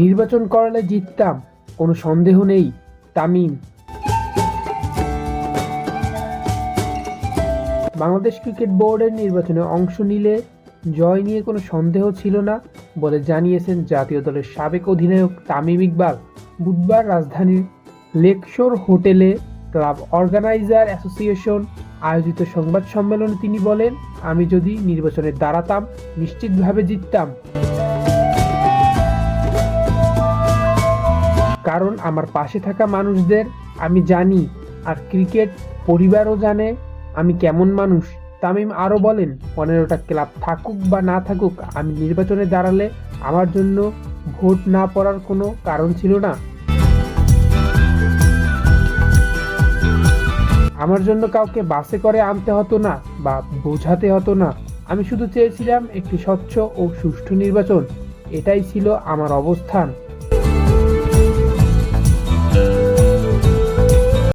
নির্বাচন করালে জিততাম, কোনো সন্দেহ নেই, তামিম। বাংলাদেশ ক্রিকেট বোর্ডের নির্বাচনে অংশ নিলে জয় নিয়ে কোনো সন্দেহ ছিল না বলে জানিয়েছেন জাতীয় দলের সাবেক অধিনায়ক তামিম ইকবাল। বুধবার রাজধানীর লেকশোর হোটেলে ক্লাব অর্গানাইজার অ্যাসোসিয়েশন আয়োজিত সংবাদ সম্মেলনে তিনি বলেন, আমি যদি নির্বাচনে দাঁড়াতাম, নিশ্চিতভাবে জিততাম। কারণ আমার পাশে থাকা মানুষদের আমি জানি আর ক্রিকেট পরিবারও জানে আমি কেমন মানুষ। তামিম আরও বলেন, পনেরোটা ক্লাব থাকুক বা না থাকুক, আমি নির্বাচনে দাঁড়ালে আমার জন্য ভোট না পড়ার কোনো কারণ ছিল না। আমার জন্য কাউকে বাসে করে আনতে হতো না বা বোঝাতে হতো না। আমি শুধু চেয়েছিলাম একটি স্বচ্ছ ও সুষ্ঠু নির্বাচন। এটাই ছিল আমার অবস্থান।